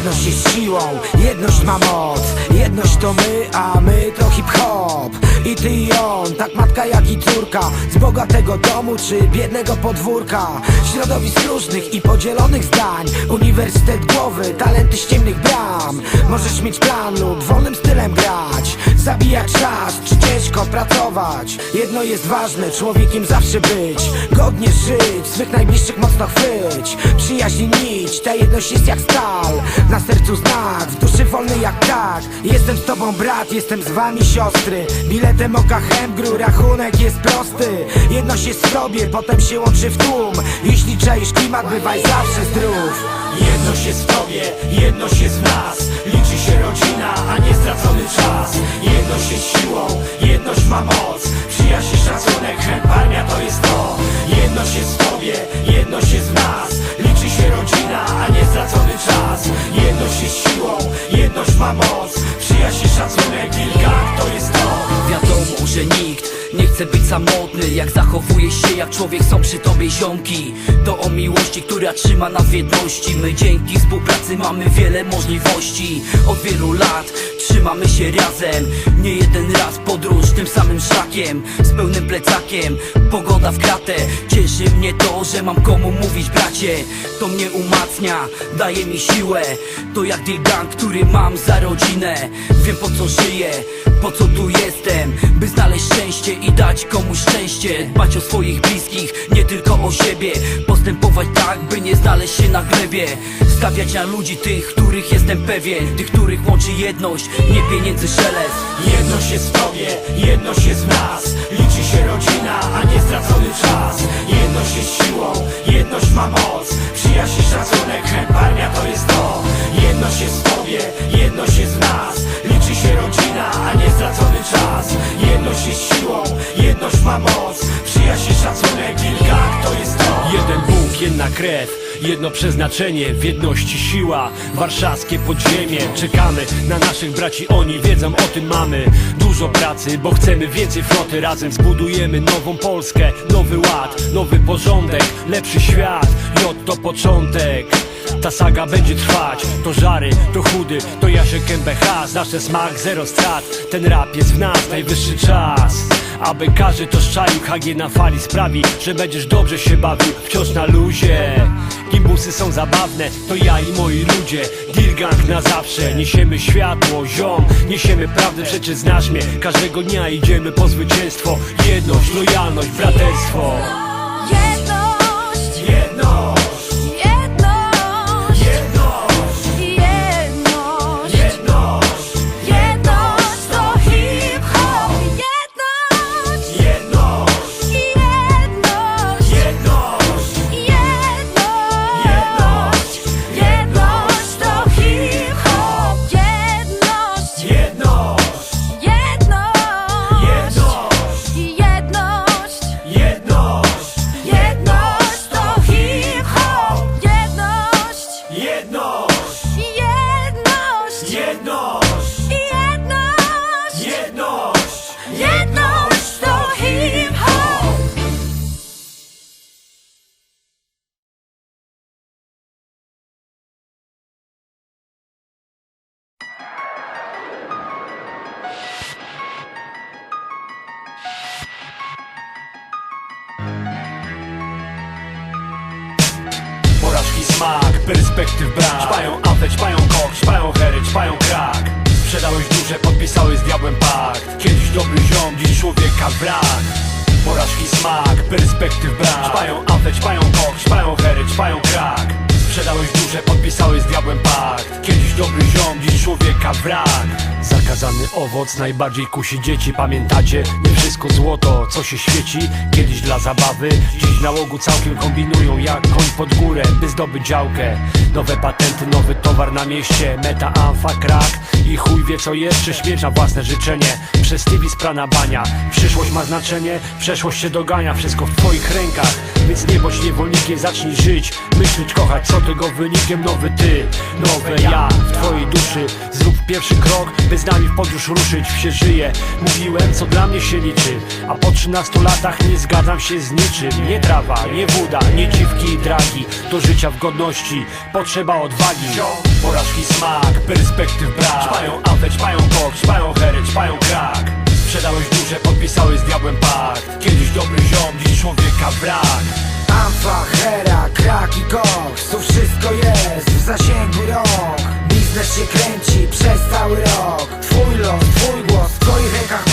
Jedność jest siłą, jedność ma moc. Jedność to my, a my to hip-hop I ty i on, tak matka jak i córka. Z bogatego domu czy biednego podwórka. Środowisk różnych i podzielonych zdań. Uniwersytet głowy, talenty z ciemnych bram. Możesz mieć plan lub wolnym stylem grać. Zabijać czas, czy ciężko pracować. Jedno jest ważne, człowiekiem zawsze być. Godnie żyć, swych najbliższych mocno chwyć. Przyjaźń nić, ta jedność jest jak stal. Na sercu znak, w duszy wolny jak tak Jestem z tobą brat, jestem z wami siostry Biletem oka Hemgru, rachunek jest prosty. Jedność jest w tobie, potem się łączy w tłum. Jeśli czaisz klimat, bywaj zawsze zdrów. Jedność jest w tobie, jedność jest w nas. Liczy się rodzina, a nie stracony czas. Jedność jest siłą, jedność ma moc. Przyjaźń i szacunek, chęt, armia to jest to. Jedność jest w tobie, jedność jest w nas. Liczy się rodzina, a nie stracony czas. Jedność jest siłą, jedność ma moc. Przyjaźń i szacunek, wilka że nikt nie chce być samotny Jak zachowuje się jak człowiek, są przy tobie ziomki. To o miłości, która trzyma nas w jedności. My dzięki współpracy mamy wiele możliwości. Od wielu lat trzymamy się razem. Nie jeden raz podróż tym samym szlakiem Z pełnym plecakiem, pogoda w kratę Cieszy mnie to, że mam komu mówić bracie. To mnie umacnia, daje mi siłę. To jak deal gang, który mam za rodzinę. Wiem po co żyję, po co tu jestem By znaleźć szczęście i dać komuś szczęście. Dbać o swoich bliskich, nie tylko o siebie. Postępować tak, by nie znaleźć się na glebie. Stawiać na ludzi tych, których jestem pewien. Tych, których łączy jedność, nie pieniędzy szelest Jedność jest w tobie, jedność jest w nas. Liczy się rodzina, a nie stracony czas. Jedność jest siłą, jedność ma moc. Przyjaźń i szacunek, chęt, armia to jest to. Jedność jest w tobie, jedność jest w nas. Liczy się rodzina, a nie stracony czas. Jedność jest siłą, jedność ma moc. Przyjaźń i szacunek, wilka to jest to. Jeden Bóg, jedna krew, jedno przeznaczenie, w jedności siła, warszawskie podziemie. Czekamy na naszych braci, oni wiedzą o tym mamy. Dużo pracy, bo chcemy więcej floty, razem zbudujemy nową Polskę, nowy ład, nowy porządek, lepszy świat. J to początek. Ta saga będzie trwać, to żary, to chudy, to Jasiek MBH Znasz ten smak, zero strat, ten rap jest w nas, najwyższy czas aby każdy to szczaił, HG na fali sprawi, że będziesz dobrze się bawił, wciąż na luzie Gimbusy są zabawne, to ja i moi ludzie. Deal gang na zawsze, niesiemy światło, ziom. Niesiemy prawdę, przecież znasz mnie. Każdego dnia idziemy po zwycięstwo. Jedność, lojalność, braterstwo perspektyw brak Ćpają afę, ćpają kok, ćpają hery, ćpają krak. Sprzedałeś duszę, podpisałeś z diabłem pakt. Kiedyś dobry ziom, dziś człowieka wrak Porażki smak, perspektyw brak Ćpają afę, ćpają kok, ćpają hery, ćpają krak Sprzedałeś duszę, podpisałeś z diabłem pakt. Kiedyś dobry ziom, dziś człowieka wrak. Zakazany owoc najbardziej kusi dzieci. Pamiętacie? Nie wszystko złoto, co się świeci? Kiedyś dla zabawy, dziś nałogu całkiem kombinują Jak koń pod górę, by zdobyć działkę. Nowe patenty, nowy towar na mieście. Meta, amfa, krak. I chuj wie co jeszcze Śmierć na własne życzenie. Przez TV sprana bania. Przyszłość ma znaczenie, przeszłość się dogania. Wszystko w twoich rękach, Więc nie bądź niewolnikiem, zacznij żyć. Myśleć, kochać, co tego wynikiem Nowy ty, nowe ja w twojej duszy. Zrób pierwszy krok, by z nami w podróż ruszyć. Wsie żyje, mówiłem, co dla mnie się liczy. A po 13 latach nie zgadzam się z niczym. Nie trawa, nie woda, nie dziwki i dragi. Do życia w godności potrzeba odwagi. Porażki smak, perspektyw brak. Ćpają amfę, ćpają kok, ćpają hery, ćpają krak. Sprzedałeś duże, podpisałeś z diabłem pakt. Kiedyś dobry ziom, dziś człowieka brak Amfa, hera, krak i koks Tu wszystko jest w zasięgu rąk. Biznes się kręci przez cały rok. Twój los, twój głos, w twoich rękach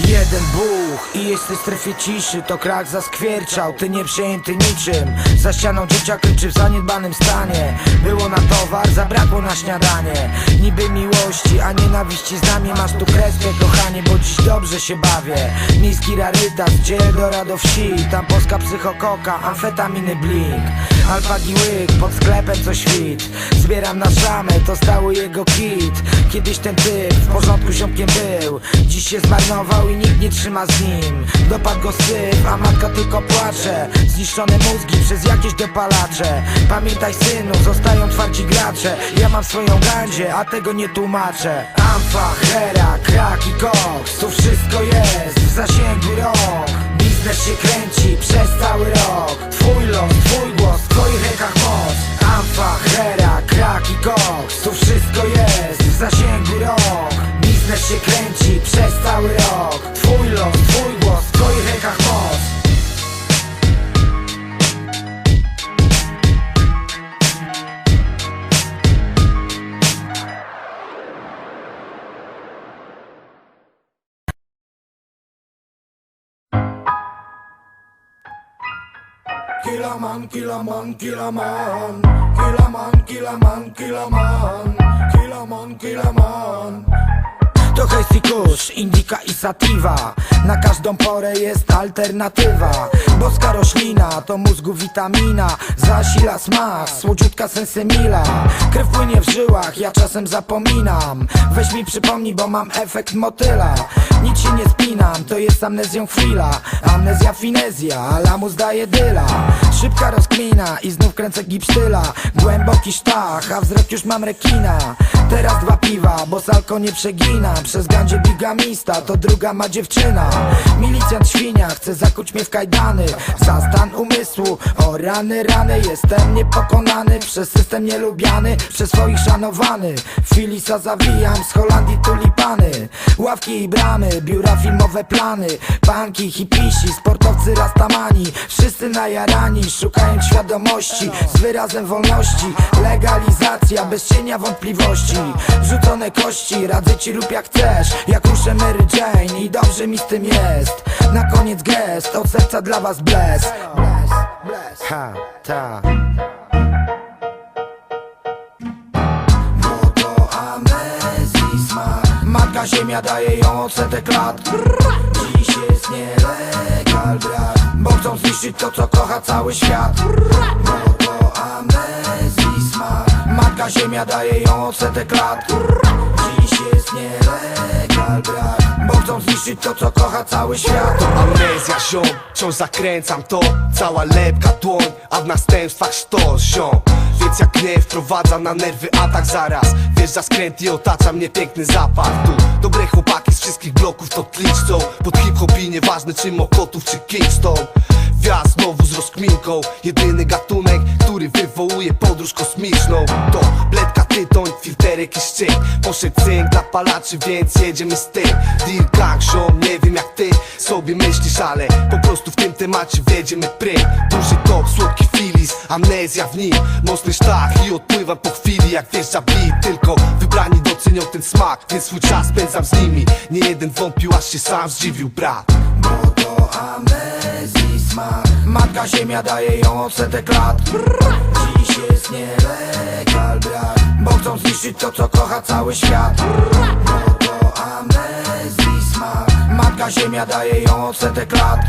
Jeden buch i jesteś w strefie ciszy To krak zaskwierczał, ty nie przejęty niczym Za ścianą dzieciak kryczy w zaniedbanym stanie. Było na towar, zabrakło na śniadanie. Niby miłości, a nienawiści z nami. Masz tu kreskę kochanie, bo dziś dobrze się bawię. Miejski rarytas, gdzie Eldorado wsi. Tam polska psychokoka, amfetaminy blink Alpagi łyk, pod sklepem co świt Zbieram na szamę, to stały jego kit. Kiedyś ten typ w porządku ziomkiem był. Dziś się zmarnował i nikt nie trzyma z nim. Dopadł go syf, a matka tylko płacze. Zniszczone mózgi przez jakieś dopalacze. Pamiętaj synu, zostają twardzi gracze. Ja mam swoją gandzie, a tego nie tłumaczę. Amfa, hera, krak i koks Tu wszystko jest w zasięgu rąk Biznes się kręci przez cały rok. Twój los, twój głos, w twoich rękach moc. Amfa, hera, krak i koks Tu wszystko jest w zasięgu rąk. Biznes się kręci przez cały rok. Twój los, twój głos, w twoich rękach moc Killer man, killer man, killer man. To hejs i kusz, indika i sativa. Na każdą porę jest alternatywa. Boska roślina to mózgu witamina. Zasila smak, słodziutka sensemila Krew płynie w żyłach, ja czasem zapominam. Weź mi przypomnij, bo mam efekt motyla. Nic się nie spinam, to jest amnezją chwila Amnezja finezja, lamus daje dyla Szybka rozkmina i znów kręcę gipsztyla Głęboki sztach, a wzrok już mam rekina. Teraz dwa piwa, bo salko nie przegina. Przez gandzie bigamista, to druga ma dziewczyna. Milicjant świnia, chce zakuć mnie w kajdany. Za stan umysłu, o rany, rany. Jestem niepokonany, przez system nielubiany Przez swoich szanowany. Filisa zawijam, z Holandii tulipany. Ławki i bramy, biura filmowe plany. Banki, hipisi, sportowcy rastamani. Wszyscy najarani, szukając świadomości. Z wyrazem wolności, legalizacja Bez cienia wątpliwości. Wrzucone kości, radzę ci lub jak chcesz. Jak ruszę Mary Jane i dobrze mi z tym jest. Na koniec gest, od serca dla was bless. Ha, ta. Matka ziemia daje ją odsetek lat Dziś jest nielegal brak Bo chcą zniszczyć to co kocha cały świat. Bo to amnezji Matka ziemia daje ją odsetek lat. Dziś jest nielegal brak Bo chcą zniszczyć to co kocha cały świat. Amnezja ziom, wciąż zakręcam to. Cała lepka dłoń, a w następstwach sztos ziom Jak gniew wprowadza na nerwy atak zaraz. Wjeżdża skręt i otacza mnie piękny zapach. Tu dobre chłopaki z wszystkich bloków to tliczcą Pod hip-hop i nieważne czy Mokotów czy Kingston Wjazd znowu z rozkminką. Jedyny gatunek, który wywołuje podróż kosmiczną. To bledka tytoń, filterek i szczyt Poszedł cynk dla palaczy, więc jedziemy z tym Deal gang, ziom, nie wiem jak ty sobie myślisz, ale po prostu w tym temacie wjedziemy prym Duży top, słodki filis, amnezja w nim. Mocny sztach i odpływam po chwili jak wjeżdża beat. Tylko wybrani docenią ten smak, więc swój czas spędzam z nimi. Nie jeden wątpił, aż się sam zdziwił brat. Bo to amnezji smak Matka ziemia daje ją odsetek lat. Dziś jest nielegal brak Bo chcą zniszczyć to co kocha cały świat. Bo to smak. Matka ziemia daje ją odsetek lat.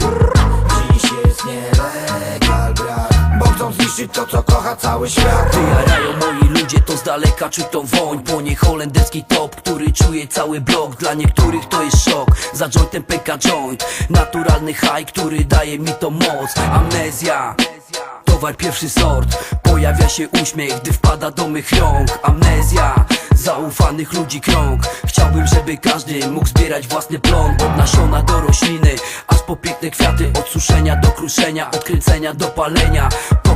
Dziś jest nielegal brak Bo chcą zniszczyć to co kocha cały świat. Wyjarają moi ludzie, to z daleka czuć tą woń? Nie holenderski top, który czuje cały blok. Dla niektórych to jest szok, za jointem pyka joint. Naturalny high, który daje mi to moc. Amnezja. Browar pierwszy sort. Pojawia się uśmiech, gdy wpada do mych rąk. Amnezja, zaufanych ludzi krąg. Chciałbym, żeby każdy mógł zbierać własny plon. Od nasiona do rośliny, aż po piękne kwiaty Od suszenia do kruszenia, od kręcenia do palenia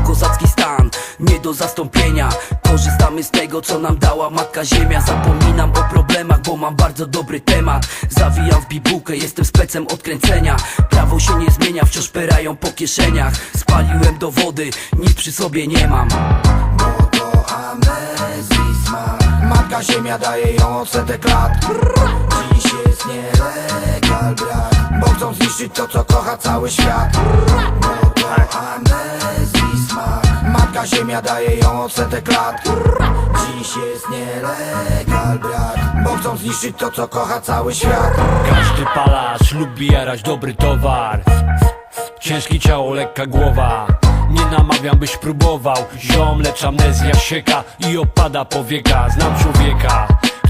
kozacki stan, nie do zastąpienia. Korzystamy z tego, co nam dała matka ziemia. Zapominam o problemach, bo mam bardzo dobry temat. Zawijam w bibułkę, jestem specem od kręcenia Prawo się nie zmienia, wciąż perają po kieszeniach. Spaliłem dowody, nic przy sobie nie mam. Bo to amnezji smak Matka ziemia daje ją odsetek lat. Dziś jest nielegal brak Bo chcą zniszczyć to co kocha cały świat. Bo to amnezji smak Ziemia daje ją odsetek lat. Dziś jest nielegal brak Bo chcą zniszczyć to co kocha cały świat. Każdy palacz lubi jarać dobry towar. Ciężki ciało, lekka głowa. Nie namawiam byś próbował. Ziom, lecz amnezja sieka I opada powieka. Znam człowieka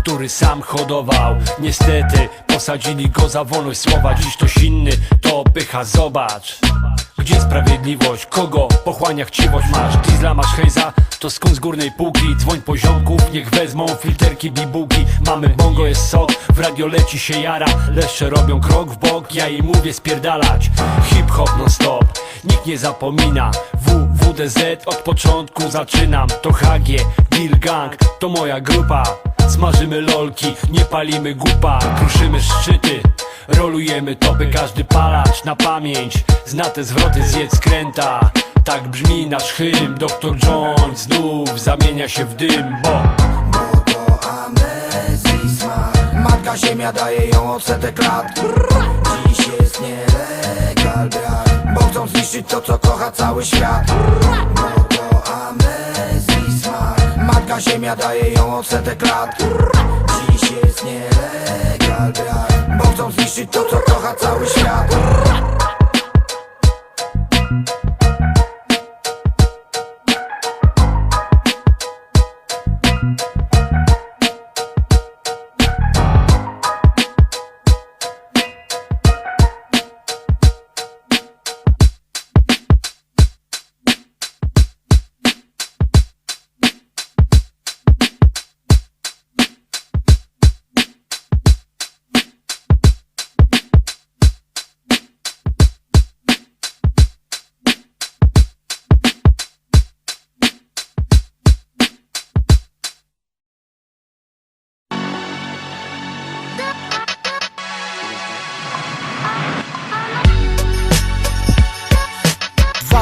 który sam hodował Niestety posadzili go za wolność słowa Dziś ktoś inny to pycha, zobacz gdzie sprawiedliwość? Kogo pochłania chciwość? Masz diesla, masz hejza? To skąd z górnej półki? Dzwoń poziomków, niech wezmą filterki, bibułki Mamy bongo, jest sok, w radio leci się jara Leszcze robią krok w bok, ja im mówię spierdalać Hip-hop non stop, nikt nie zapomina WWDZ od początku zaczynam To HG, Deal Gang, to moja grupa Smażymy lolki, nie palimy gupa Kruszymy szczyty, rolujemy topy Każdy palacz na pamięć Zna te zwroty, zjedz kręta. Tak brzmi nasz hymn. Dr. John znów zamienia się w dym Bo Bo to Matka ziemia daje ją odsetek lat. Dziś jest nielegal brak Bo chcą zniszczyć to co kocha cały świat Ziemia daje ją odsetek lat. Dziś jest nielegal brak Bo chcą zniszczyć to co kocha cały świat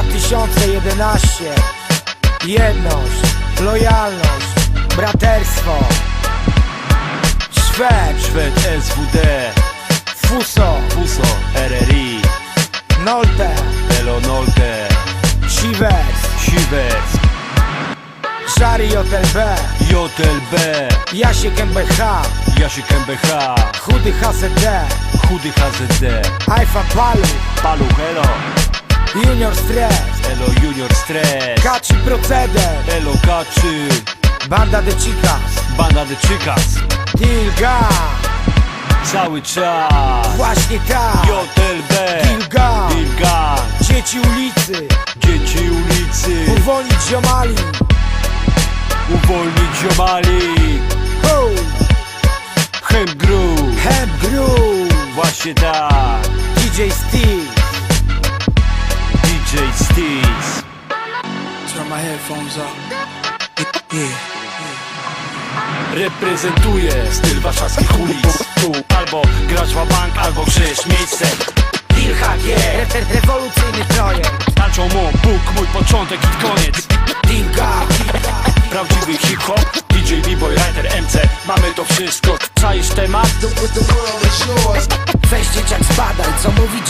Dwa tysiące jedenaście. Jedność, lojalność, braterstwo. Szwed, Szwed SWD, Fuso, Fuso, RRI Nolte, Elo Nolte, Shivers, Shivers, Szary JLB, JLB Jasiek MBH, Jasiek MBH, Chudy HZD, Chudy HZD Haifa Palu, Paluch Elo, Junior Stress, Elo Junior Stress Kaczy Proceder, Elo Kaczy, Banda de Chicas, Banda de Chicas. Dilga, Cały czas. Właśnie tak, JLB Dilga, Dilga dzieci ulicy, Dzieci ulicy. Uwolnić ziomali, Uwolnić ziomali. Ho, Hemp Groove Hemp Groove, Właśnie tak. DJ Steve, DJ Steez. Turn my headphones up. Yeah. Reprezentuje styl warszawskich ulic. Tu albo gracz bank, albo krzyż miejsce Dilhak Re- re- rewolucyjny projekt, Taczą mu Bóg, mój początek i koniec. Dilga, Prawdziwy hip-hop, DJ, B-boy, writer, MC Mamy to wszystko, czaisz temat? weź dzieciak zbadaj, co mówić